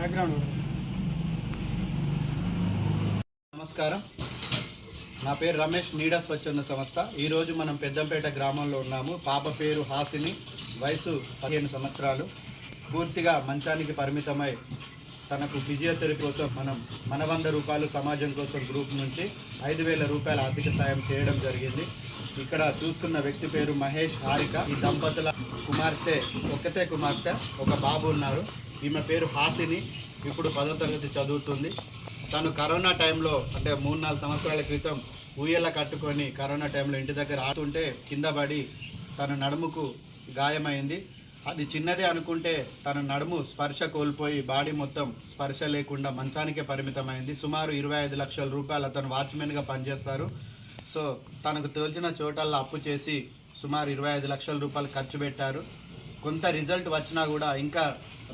Background. నమస్కారం. నా పేరు రమేష్ నీడా స్వచ్ఛంద సంస్థ. ఈరోజు మనం పెద్దంపేట గ్రామంలో ఉన్నాము. పాప పేరు హాసిని. వయసు పదిహేను సంవత్సరాలు. పూర్తిగా మంచానికి పరిమితమై తనకు ఫిజియోథెరపీ కోసం మనం మన వంద రూపాయలు సమాజం కోసం గ్రూప్ నుంచి ఐదు వేల రూపాయల ఆర్థిక సాయం చేయడం జరిగింది. ఇక్కడ చూస్తున్న వ్యక్తి పేరు మహేష్ హారిక. ఈ దంపతుల కుమార్తె ఒక్కతే కుమార్తె ఒక బాబు ఉన్నారు. ఈమె పేరు హాసిని. ఇప్పుడు పదో తరగతి చదువుతుంది. తను కరోనా టైంలో అంటే మూడు నాలుగు సంవత్సరాల క్రితం ఊయల కట్టుకొని కరోనా టైంలో ఇంటి దగ్గర ఆడుతుంటే కింద పడి తన నడుముకు గాయమైంది. అది చిన్నదే అనుకుంటే తన నడుము స్పర్శ కోల్పోయి బాడీ మొత్తం స్పర్శ లేకుండా మంచానికే పరిమితమైంది. సుమారు ఇరవై ఐదు లక్షల రూపాయలు అతను వాచ్మెన్గా పనిచేస్తారు. సో తనకు తోచిన చోటల్లో అప్పు చేసి సుమారు ఇరవై ఐదు లక్షల రూపాయలు ఖర్చు పెట్టారు. కొంత రిజల్ట్ వచ్చినా కూడా ఇంకా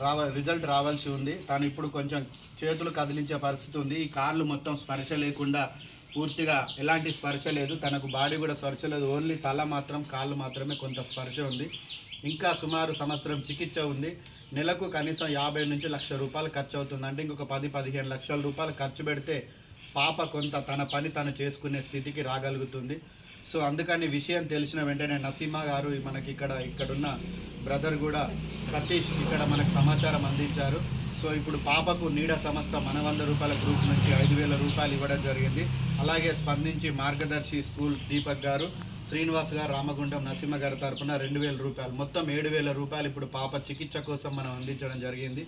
రావ రిజల్ట్ రావాల్సి ఉంది. తను ఇప్పుడు కొంచెం చేతులు కదిలించే పరిస్థితి ఉంది. ఈ కార్లు మొత్తం స్పర్శ లేకుండా పూర్తిగా ఎలాంటి స్పర్శ లేదు. తనకు బాడీ కూడా స్పర్శ లేదు. ఓన్లీ తల మాత్రం కాళ్ళు మాత్రమే కొంత స్పర్శ ఉంది. ఇంకా సుమారు సంవత్సరం చికిత్స ఉంది. నెలకు కనీసం యాభై నుంచి లక్ష రూపాయలు ఖర్చు అవుతుంది. అంటే ఇంకొక పది పదిహేను లక్షల రూపాయలు ఖర్చు పెడితే పాప కొంత తన పని తను చేసుకునే స్థితికి రాగలుగుతుంది. సో అందుకని విషయం తెలిసిన వెంటనే నసీమా గారు మనకి ఇక్కడ ఇక్కడున్న బ్రదర్ కూడా సతీష్ ఇక్కడ మనకు సమాచారం అందించారు. సో ఇప్పుడు పాపకు నీడ సంస్థ మన వంద రూపాయల గ్రూప్ నుంచి ఐదు వేల రూపాయలు ఇవ్వడం జరిగింది. అలాగే స్పందించి మార్గదర్శి స్కూల్ దీపక్ గారు శ్రీనివాస్ గారు రామగుండం నరసింహ గారి తరపున రెండు వేల రూపాయలు. మొత్తం ఏడు వేల రూపాయలు ఇప్పుడు పాప చికిత్స కోసం మనం అందించడం జరిగింది.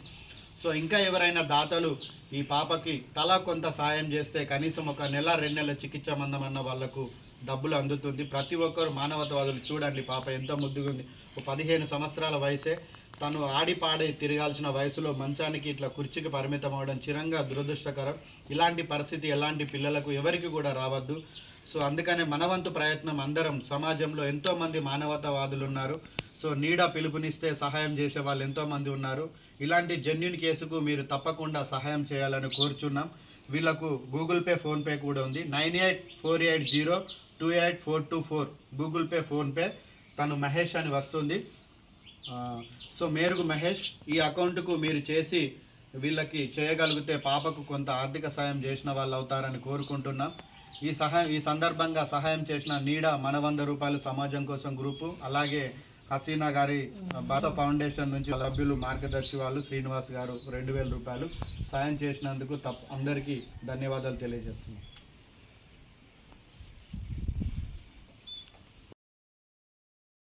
సో ఇంకా ఎవరైనా దాతలు ఈ పాపకి తలా కొంత సాయం చేస్తే కనీసం ఒక నెల రెండు నెలల చికిత్స మందమన్న వాళ్ళకు డబ్బులు అందుతుంది. ప్రతి ఒక్కరు మానవతవాదులు చూడండి పాప ఎంత ముద్దుగా ఉంది. ఒక పదిహేను సంవత్సరాల వయసే. తను ఆడిపాడి తిరగాల్సిన వయసులో మంచానికి ఇట్లా కుర్చీకి పరిమితం అవడం చిరంగా దురదృష్టకరం. ఇలాంటి పరిస్థితి ఎలాంటి పిల్లలకు ఎవరికి కూడా రావద్దు. సో అందుకనే మనవంతు ప్రయత్నం అందరం సమాజంలో ఎంతోమంది మానవతావాదులు ఉన్నారు. సో నీడ పిలుపునిస్తే సహాయం చేసే వాళ్ళు ఎంతోమంది ఉన్నారు. ఇలాంటి జెన్యున్ కేసుకు మీరు తప్పకుండా సహాయం చేయాలని కోరుచున్నాం. వీళ్ళకు గూగుల్ పే ఫోన్పే కూడా ఉంది. Nine eight four eight zero two eight four two four Google Pay PhonePe తను మహేష్ అని వస్తుంది. సో మేరుగు మహేష్ ఈ అకౌంట్కు మీరు చేసి వీళ్ళకి చేయగలిగితే పాపకు కొంత ఆర్థిక సాయం చేసిన వాళ్ళు అవుతారని కోరుకుంటున్నాం. ఈ సహాయం ఈ సందర్భంగా సహాయం చేసిన నీడ మన వంద రూపాయలు సమాజం కోసం గ్రూపు అలాగే హసీనా గారి బాస ఫౌండేషన్ నుంచి సభ్యులు మార్గదర్శి వాళ్ళు శ్రీనివాస్ గారు రెండు వేల రూపాయలు సాయం చేసినందుకు తప్ప అందరికీ ధన్యవాదాలు తెలియజేస్తున్నాం.